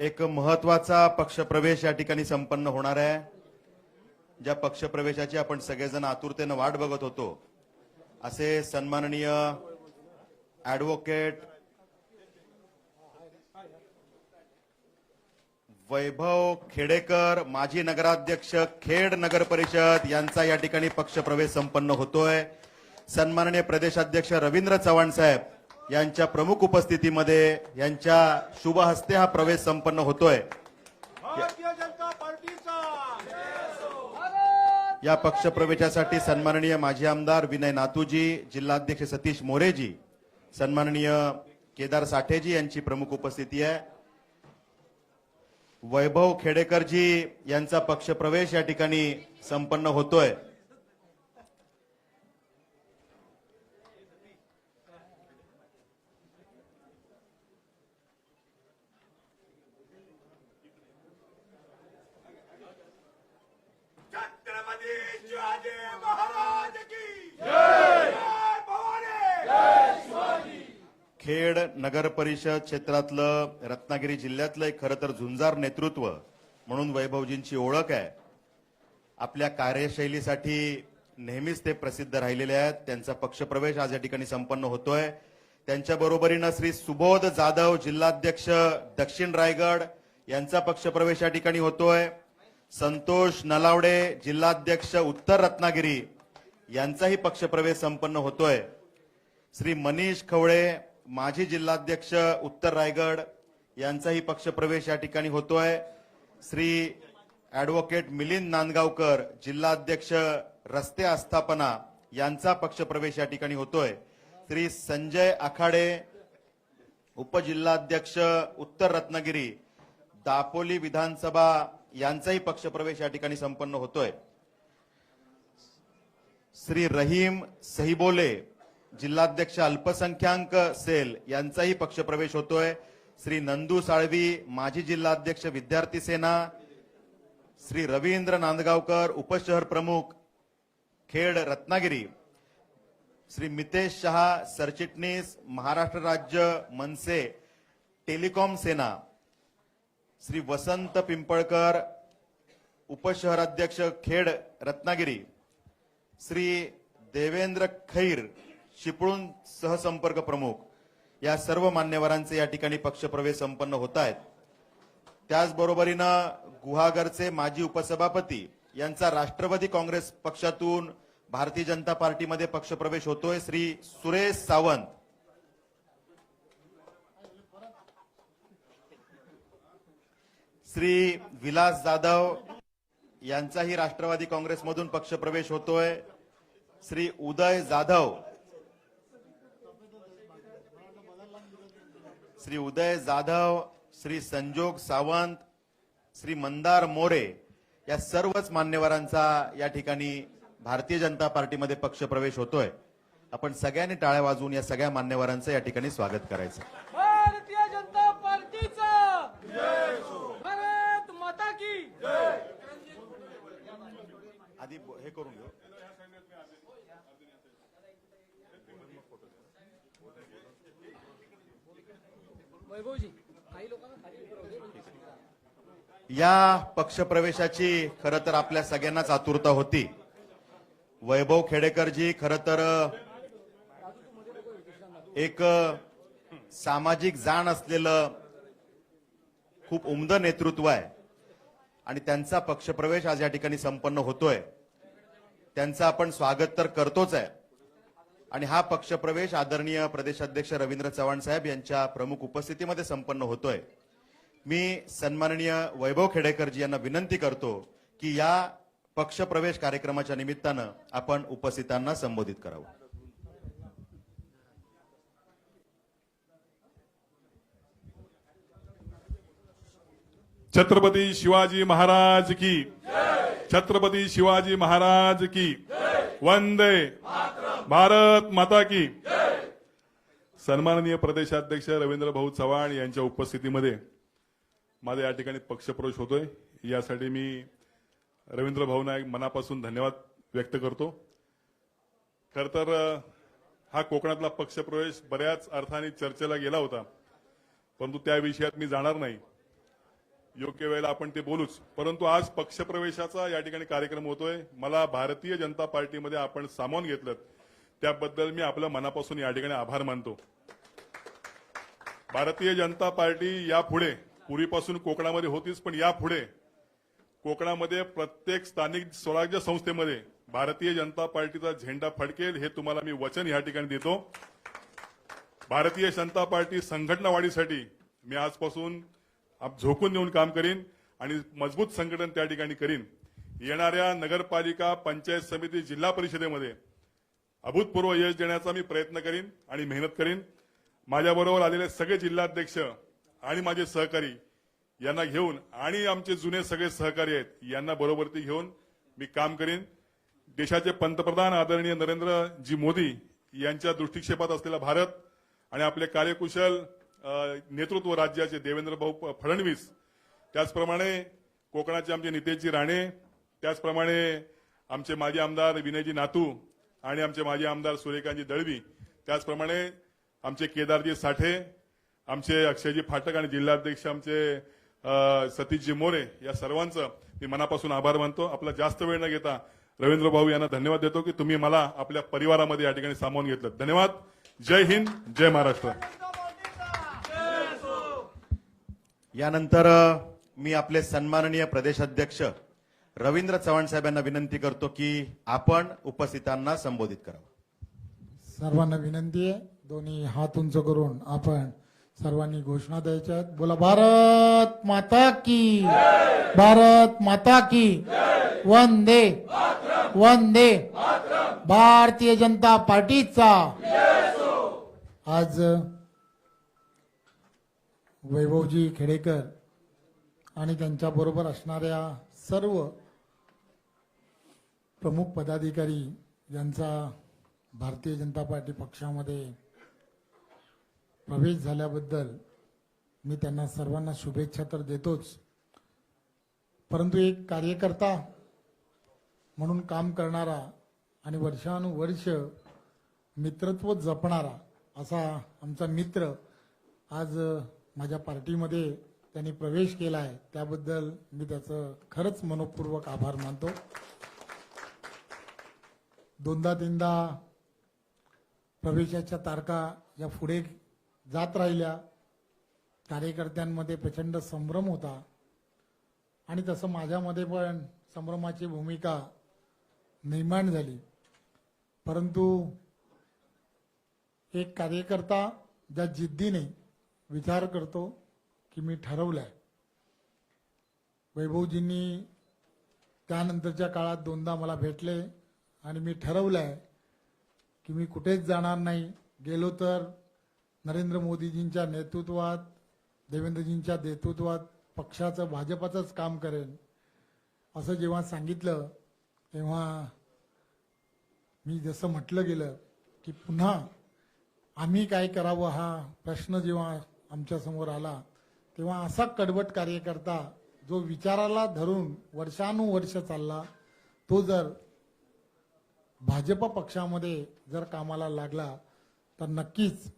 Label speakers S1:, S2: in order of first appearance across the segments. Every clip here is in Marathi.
S1: एक महत्त्वाचा पक्षप्रवेश या ठिकाणी संपन्न होणार आहे. ज्या पक्षप्रवेशाची आपण सगळेजण आतुरतेनं वाट बघत होतो असे सन्माननीय ऍडव्होकेट वैभव खेडेकर माजी नगराध्यक्ष खेड नगर परिषद यांचा या ठिकाणी पक्षप्रवेश संपन्न होतोय. सन्माननीय प्रदेशाध्यक्ष रवींद्र चव्हाण साहेब यांच्या प्रमुख उपस्थितीमध्ये यांच्या शुभ हस्ते हा प्रवेश संपन्न होतोय.
S2: भारतीय जनता पार्टीचा.
S1: या पक्षप्रवेशासाठी सन्माननीय माजी आमदार विनय नातूजी जिल्हाध्यक्ष सतीश मोरेजी सन्माननीय केदार साठेजी यांची प्रमुख उपस्थिती आहे. वैभव खेडेकरजी यांचा पक्षप्रवेश या ठिकाणी संपन्न होतोय
S2: छत्रपती शिवाजी महाराज की जय भवानी
S1: खेड नगर परिषद क्षेत्रातलं रत्नागिरी जिल्ह्यातलं एक खरं तर झुंजार नेतृत्व म्हणून वैभवजींची ओळख आहे. आपल्या कार्यशैलीसाठी नेहमीच ते प्रसिद्ध राहिलेले आहेत. त्यांचा पक्षप्रवेश आज या ठिकाणी संपन्न होतोय. त्यांच्या बरोबरीनं श्री सुबोध जाधव जिल्हाध्यक्ष दक्षिण रायगड यांचा पक्षप्रवेश या ठिकाणी होतोय. संतोष नलावडे जिल्हाध्यक्ष उत्तर रत्नागिरी यांचाही पक्षप्रवेश संपन्न होतोय. श्री मनीष खवळे माजी जिल्हाध्यक्ष उत्तर रायगड यांचाही पक्षप्रवेश या ठिकाणी होतोय. श्री ॲडव्होकेट मिलिंद नांदगावकर जिल्हाध्यक्ष रस्ते आस्थापना यांचा पक्षप्रवेश या ठिकाणी होतोय. श्री संजय आखाडे उपजिल्हाध्यक्ष उत्तर रत्नागिरी दापोली विधानसभा यांचाही पक्षप्रवेश या ठिकाणी संपन्न होतोय. श्री रहीम सहिबोले जिल्हाध्यक्ष अल्पसंख्याक सेल यांचाही पक्षप्रवेश होतोय. श्री नंदू साळवी माजी जिल्हाध्यक्ष विद्यार्थी सेना श्री रवींद्र नांदगावकर उपशहर प्रमुख खेड रत्नागिरी. श्री मितेश शहा सरचिटणीस महाराष्ट्र राज्य मनसे टेलिकॉम सेना. श्री वसंत पिंपळकर उपशहराध्यक्ष खेड रत्नागिरी. श्री देवेंद्र खैर शिपळूण सहसंपर्क प्रमुख या सर्व मान्यवरांचे या ठिकाणी पक्षप्रवेश संपन्न होत आहेत त्याचबरोबरीनं गुहागरचे माजी उपसभापती यांचा राष्ट्रवादी काँग्रेस पक्षातून भारतीय जनता पार्टीमध्ये पक्षप्रवेश होतोय श्री सुरेश सावंत. श्री विलास जाधव यांचाही राष्ट्रवादी काँग्रेसमधून पक्षप्रवेश होतोय. श्री उदय जाधव श्री उदय जाधव श्री संजोग सावंत श्री मंदार मोरे या सर्वच मान्यवरांचा या ठिकाणी भारतीय जनता पार्टीमध्ये पक्षप्रवेश होतोय. आपण सगळ्यांनी टाळ्या वाजवून या सगळ्या मान्यवरांचं या ठिकाणी स्वागत करायचं.
S3: भारतीय जनता पार्टीचा! भारत माता की!
S1: आधी हे करून घेऊ. या पक्षप्रवेशाची खरं तर आपल्या सगळ्यांनाच आतुरता होती. वैभव खेडेकरजी खरं तर एक सामाजिक जाण असलेलं खूप उमद नेतृत्व आहे. आणि त्यांचा पक्षप्रवेश आज या ठिकाणी संपन्न होतोय. त्यांचं आपण स्वागत तर करतोच आहे. आणि हा पक्षप्रवेश आदरणीय प्रदेशाध्यक्ष रवींद्र चव्हाण साहेब यांच्या प्रमुख उपस्थितीमध्ये संपन्न होतोय. मी सन्माननीय वैभव खेडेकरजी यांना विनंती करतो की या पक्षप्रवेश कार्यक्रमाच्या निमित्तानं आपण उपस्थितांना संबोधित करावं.
S4: छत्रपती शिवाजी महाराज की छत्रपती शिवाजी महाराज की वंदे भारत माता की सन्माननीय प्रदेशाध्यक्ष रवींद्र भाऊ चव्हाण यांच्या उपस्थितीमध्ये माझा या ठिकाणी पक्षप्रवेश होतोय. यासाठी मी रवींद्र भाऊ नाईक मनापासून धन्यवाद व्यक्त करतो. खर तर हा कोकणातला पक्षप्रवेश बऱ्याच अर्थाने चर्चेला गेला होता. परंतु त्या विषयात मी जाणार नाही. योग्य वेळेला आपण ते बोलूच. परंतु आज पक्षप्रवेशाचा या ठिकाणी कार्यक्रम होतोय. मला भारतीय जनता पार्टीमध्ये आपण सामावून घेतलं त्याबद्दल मी आपल्या मनापासून या ठिकाणी आभार मानतो. भारतीय जनता पार्टी यापुढे पूर्वीपासून कोकणामध्ये होतीच पण यापुढे कोकणामध्ये प्रत्येक स्थानिक स्वराज्य संस्थेमध्ये भारतीय जनता पार्टीचा झेंडा फडकेल हे तुम्हाला मी वचन या ठिकाणी देतो. भारतीय जनता पार्टी संघटना वाढीसाठी मी आजपासून झोकून देऊन काम करीन आणि मजबूत संघटन त्या ठिकाणी करीन. येणाऱ्या नगरपालिका पंचायत समिती जिल्हा परिषदेमध्ये अभूतपूर्व यश देण्याचा मी प्रयत्न करीन आणि मेहनत करीन. माझ्याबरोबर आलेले सगळे जिल्हाध्यक्ष आणि माझे सहकारी यांना घेऊन आणि आमचे जुने सगळे सहकारी आहेत यांना बरोबरती घेऊन मी काम करीन. देशाचे पंतप्रधान आदरणीय नरेंद्रजी मोदी यांच्या दृष्टिक्षेपात असलेला भारत आणि आपले कार्यकुशल नेतृत्व राज्याचे देवेंद्र भाऊ फडणवीस त्याचप्रमाणे कोकणाचे आमचे नितेशजी राणे त्याचप्रमाणे आमचे माजी आमदार विनयजी नातू आणि आमचे माजी आमदार सूर्यकांतजी दळवी त्याचप्रमाणे आमचे केदारजी साठे आमचे अक्षयजी फाटक आणि जिल्हाध्यक्ष आमचे सतीशजी मोरे या सर्वांचं मी मनापासून आभार मानतो. आपला जास्त वेळ न घेता रवींद्र भाऊ यांना धन्यवाद देतो की तुम्ही मला आपल्या परिवारामध्ये या ठिकाणी सामावून घेतलं. धन्यवाद. जय हिंद जय महाराष्ट्र.
S1: यानंतर मी आपले सन्माननीय प्रदेशाध्यक्ष रवींद्र चव्हाण साहेबांना विनंती करतो की आपण उपस्थितांना संबोधित करावं.
S5: सर्वांना विनंती आहे. दोन्ही हात उंच करून आपण सर्वांनी घोषणा द्यायच्या आहेत. बोला भारत माता की भारत माता की वंदे वंदे भारतीय जनता पार्टीचा. आज वैभवजी खेडेकर आणि त्यांच्या बरोबर असणाऱ्या सर्व प्रमुख पदाधिकारी यांचा भारतीय जनता पार्टी पक्षामध्ये प्रवेश झाल्याबद्दल मी त्यांना सर्वांना शुभेच्छा तर देतोच. परंतु एक कार्यकर्ता म्हणून काम करणारा आणि वर्षानुवर्ष मित्रत्व जपणारा असा आमचा मित्र आज माझ्या पार्टीमध्ये त्यांनी प्रवेश केला आहे त्याबद्दल मी त्याचं खरंच मनपूर्वक आभार मानतो. दोनदा तीनदा प्रवेशाच्या तारखा या पुढे जात राहिल्या. कार्यकर्त्यांमध्ये प्रचंड संभ्रम होता. आणि तसं माझ्यामध्ये पण संभ्रमाची भूमिका निर्माण झाली. परंतु एक कार्यकर्ता ज्या जिद्दीने विचार करतो की मी ठरवलंय. वैभवजींनी त्यानंतरच्या काळात दोनदा मला भेटले. आणि मी ठरवलंय की मी कुठेच जाणार नाही. गेलो तर नरेंद्र मोदीजींच्या नेतृत्वात देवेंद्रजींच्या नेतृत्वात पक्षाचं भाजपाचंच काम करेन. असं जेव्हा सांगितलं तेव्हा मी जसं म्हटलं गेलं की पुन्हा आम्ही काय करावं हा प्रश्न जेव्हा आमच्यासमोर आला तेव्हा असा कडवट कार्यकर्ता जो विचाराला धरून वर्षानुवर्ष चालला तो जर भाजप पक्षामध्ये जर कामाला लागला तर नक्कीच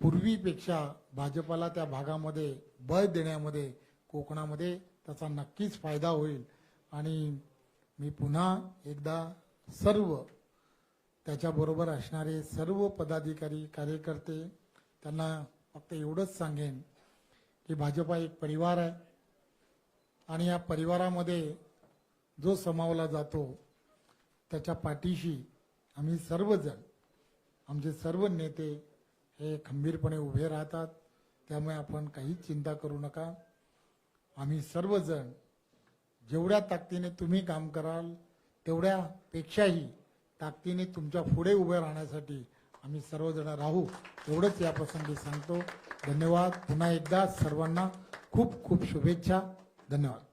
S5: पूर्वीपेक्षा भाजपाला त्या भागामध्ये बळ देण्यामध्ये कोकणामध्ये त्याचा नक्कीच फायदा होईल. आणि मी पुन्हा एकदा सर्व त्याच्याबरोबर असणारे सर्व पदाधिकारी कार्यकर्ते त्यांना फक्त एवढंच सांगेन की भाजपा एक परिवार आहे. आणि या परिवारामध्ये जो समावला जातो त्याच्या पाठीशी आम्ही सर्वजण आमचे सर्व नेते हे खंबीरपणे उभे राहतात. त्यामुळे आपण काहीच चिंता करू नका. आम्ही सर्वजण जेवढ्या ताकदीने तुम्ही काम कराल तेवढ्यापेक्षाही ताकदीने तुमच्यापुढे उभे राहण्यासाठी आम्ही सर्वजण राहू एवढंच या प्रसंगी सांगतो. धन्यवाद. पुन्हा एकदा सर्वांना खूप खूप शुभेच्छा. धन्यवाद.